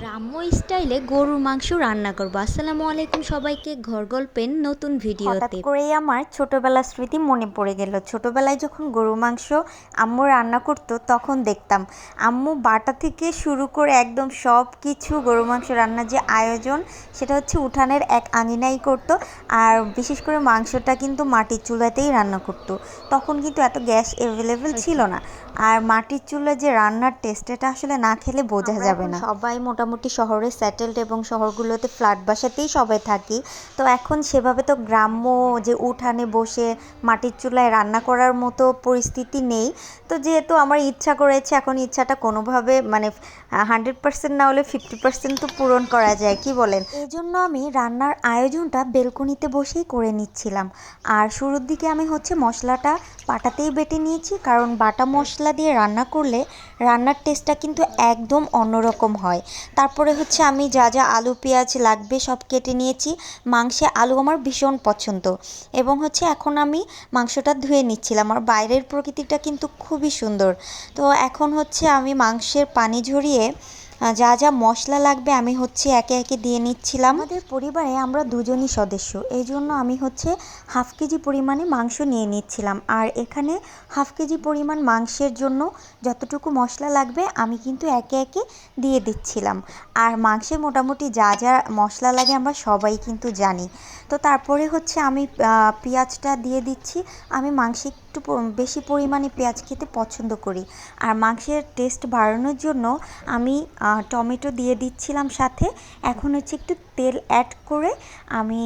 গ্রাম্য স্টাইলে গরুর মাংস রান্না করব। আসসালামু আলাইকুম সবাইকে ঘর গল্পের নতুন হঠাৎ ভিডিওতে করেই আমার ছোটবেলার স্মৃতি মনে পড়ে গেল। ছোটবেলায় যখন গরু মাংস আম্মু রান্না করতো তখন দেখতাম আম্মু বাটা থেকে শুরু করে একদম সব কিছু গরু মাংস রান্নার যে আয়োজন সেটা হচ্ছে উঠানের এক আঙিনাই করতো আর বিশেষ করে মাংসটা কিন্তু মাটির চুলাতেই রান্না করতো। তখন কিন্তু এত গ্যাস অ্যাভেলেবেল ছিল না। আর মাটির চুলা যে রান্নার টেস্ট এটা আসলে না খেলে বোঝা যাবে না। সবাই মোটামুটি শহরে সেটেলড এবং শহরগুলোতে ফ্ল্যাট বাসাতেই সবাই থাকি। তো এখন সেভাবে তো গ্রাম্য যে উঠানে বসে মাটির চুলায় রান্না করার মতো পরিস্থিতি নেই। তো যেহেতু আমার ইচ্ছা করেছে, এখন ইচ্ছাটা কোনোভাবে মানে হান্ড্রেড পার্সেন্ট না হলে ফিফটি পার্সেন্ট তো পূরণ করা যায়, কি বলেন? এই জন্য আমি রান্নার আয়োজনটা বেলকনিতে বসেই করে নিচ্ছিলাম। আর শুরুর দিকে আমি হচ্ছে মশলাটা পাটাতেই বেটে নিয়েছি, কারণ বাটা মশলা দিয়ে রান্না করলে রান্নার টেস্টটা কিন্তু একদম অন্যরকম হয়। তারপরে হচ্ছে আমি যা যা আলু, পেঁয়াজ লাগবে সব কেটে নিয়েছি। মাংসে আলু আমার ভীষণ পছন্দ। এবং হচ্ছে এখন আমি মাংসটা ধুয়ে নিচ্ছিলাম। আর বাইরের প্রকৃতিটা কিন্তু খুবই সুন্দর। তো এখন হচ্ছে আমি মাংসের পানি ঝরিয়ে যা যা মশলা লাগবে আমি হচ্ছে একে একে দিয়ে নিচ্ছিলাম। আমাদের পরিবারে আমরা দুজনই সদস্য, এই জন্য আমি হচ্ছে হাফ কেজি পরিমাণে মাংস নিয়ে নিচ্ছিলাম। আর এখানে হাফ কেজি পরিমাণ মাংসের জন্য যতটুকু মশলা লাগবে আমি কিন্তু একে একে দিয়ে দিচ্ছিলাম। আর মাংসে মোটামুটি যা যা মশলা লাগে আমরা সবাই কিন্তু জানি। তো তারপরে হচ্ছে আমি পেঁয়াজটা দিয়ে দিচ্ছি। আমি মাংসে একটু বেশি পরিমাণে পেঁয়াজ খেতে পছন্দ করি। আর মাংসের টেস্ট বাড়ানোর জন্য আমি টমেটো দিয়ে দিচ্ছিলাম সাথে। এখন হচ্ছে একটু তেল অ্যাড করে আমি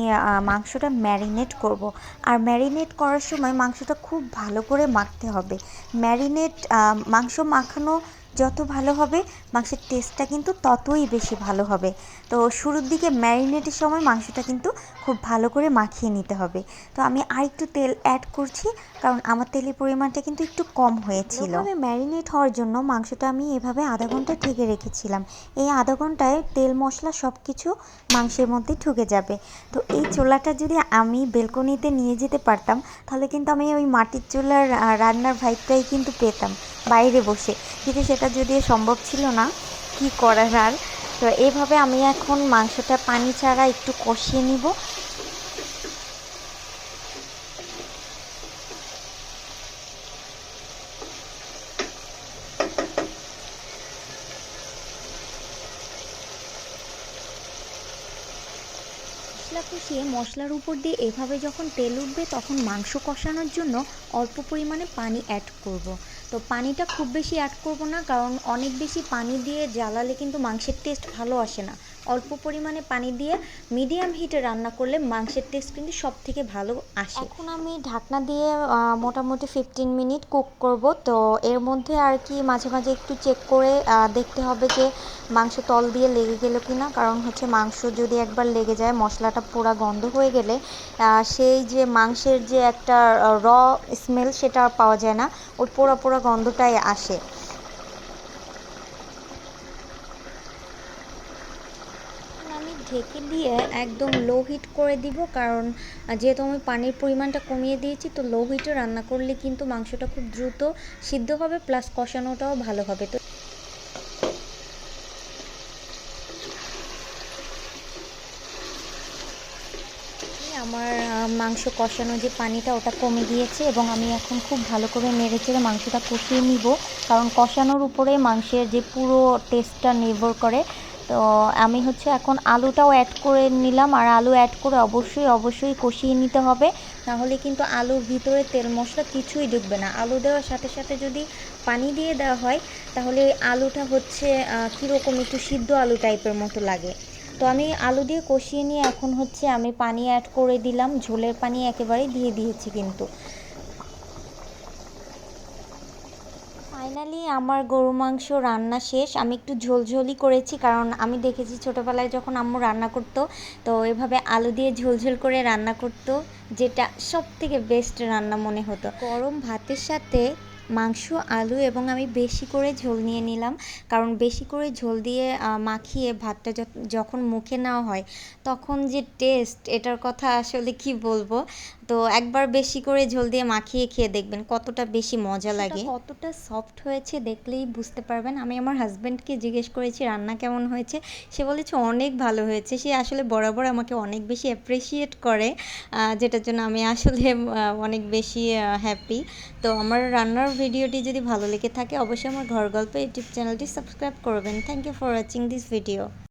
মাংসটা ম্যারিনেট করব। আর ম্যারিনেট করার সময় মাংসটা খুব ভালো করে মাখতে হবে। ম্যারিনেট মাংস মাখানো যত ভালো হবে, মাংসের টেস্টটা কিন্তু ততই বেশি ভালো হবে। তো শুরুর দিকে ম্যারিনেটের সময় মাংসটা কিন্তু খুব ভালো করে মাখিয়ে নিতে হবে। তো আমি আর একটু তেল অ্যাড করছি, কারণ আমার তেলের পরিমাণটা কিন্তু একটু কম হয়েছিল। আমি ম্যারিনেট হওয়ার জন্য মাংসটা আমি এভাবে আধা ঘণ্টা ঢেকে রেখেছিলাম। এই আধা ঘন্টায় তেল, মশলা সব কিছু মাংসের মধ্যে ঢুকে যাবে। তো এই চুলাটা যদি আমি বেলকনিতে নিয়ে যেতে পারতাম, তাহলে কিন্তু আমি ওই মাটির চুলার রান্নার ভাইবটাই কিন্তু পেতাম। বাইরে বসে। কিন্তু সেটা যদিও সম্ভব ছিল না, কি করার আর তো এইভাবে আমি এখন মাংসটা পানি ছাড়া একটু কষিয়ে নিব মশলা কষিয়ে মশলার উপর দিয়ে এভাবে যখন তেল উঠবে তখন মাংস কষানোর জন্য অল্প পরিমাণে পানি অ্যাড করব। তো পানিটা খুব বেশি অ্যাড করব না, কারণ অনেক বেশি পানি দিয়ে জ্বালালে কিন্তু মাংসের টেস্ট ভালো আসে না। অল্প পরিমাণে পানি দিয়ে মিডিয়াম হিটে রান্না করলে মাংসের টেস্ট কিন্তু সব থেকে ভালো আসে। এখন আমি ঢাকনা দিয়ে মোটামুটি ফিফটিন মিনিট কুক করব। তো এর মধ্যে আর কি মাঝে মাঝে একটু চেক করে দেখতে হবে যে মাংস তল দিয়ে লেগে গেল কি না কারণ হচ্ছে মাংস যদি একবার লেগে যায়, মশলাটা পুরা গন্ধ হয়ে গেলে সেই যে মাংসের যে একটা র স্মেল সেটা আর পাওয়া যায় না। ওই পোড়া পোড়া গন্ধটাই আসে। আমি ঢেকে দিয়ে একদম লো হিট করে দিব, কারণ যেহেতু আমি পানির পরিমাণটা কমিয়ে দিয়েছি, তো লো হিটে রান্না করলে কিন্তু মাংসটা খুব দ্রুত সিদ্ধ হবে প্লাস কষানোটাও ভালো হবে। তো এই আমার মাংস কষানো যে পানিটা ওটা কমে গিয়েছে এবং আমি এখন খুব ভালো করে নেড়ে চেড়ে মাংসটা কষিয়ে নিব। কারণ কষানোর উপরে মাংসের যে পুরো টেস্টটা নির্ভর করে। তো আমি হচ্ছে এখন আলুটাও অ্যাড করে নিলাম আর আলু অ্যাড করে অবশ্যই অবশ্যই কষিয়ে নিতে হবে। নাহলে কিন্তু আলুর ভিতরে তেল মশলা কিছুই ঢুকবে না। আলু দেওয়ার সাথে সাথে যদি পানি দিয়ে দেওয়া হয়, তাহলে আলুটা হচ্ছে কীরকম একটু সিদ্ধ আলু টাইপের মতো লাগে। তো আমি আলু দিয়ে কষিয়ে নিয়ে এখন হচ্ছে আমি পানি অ্যাড করে দিলাম। ঝোলের পানি একেবারে দিয়ে দিয়েছি কিন্তু। ফাইনালি আমার গরু মাংস রান্না শেষ। আমি একটু ঝোলঝোলই করেছি কারণ আমি দেখেছি ছোটোবেলায় যখন আম্মু রান্না করতো, তো এভাবে আলু দিয়ে ঝোলঝোল করে রান্না করতো, যেটা সব থেকে বেস্ট রান্না মনে হতো। গরম ভাতের সাথে মাংস আলু এবং আমি বেশি করে ঝোল নিয়ে নিলাম। কারণ বেশি করে ঝোল দিয়ে মাখিয়ে ভাতটা যখন মুখে নেওয়া হয় তখন যে টেস্ট এটার কথা আসলে কি বলব? তো একবার বেশি করে ঝোল দিয়ে মাখিয়ে খেয়ে দেখবেন কতটা বেশি মজা লাগে। কতটা সফট হয়েছে দেখলেই বুঝতে পারবেন। আমি আমার হাজব্যান্ডকে জিজ্ঞেস করেছি রান্না কেমন হয়েছে? সে বলেছে অনেক ভালো হয়েছে। সে আসলে বরাবর আমাকে অনেক বেশি অ্যাপ্রিসিয়েট করে যেটার জন্য আমি আসলে অনেক বেশি হ্যাপি তো আমার রান্নার ভিডিওটি যদি ভালো লেগে থাকে, অবশ্যই আমার ঘর গল্প ইউটিউব চ্যানেলটি সাবস্ক্রাইব করবেন। Thank you for watching this video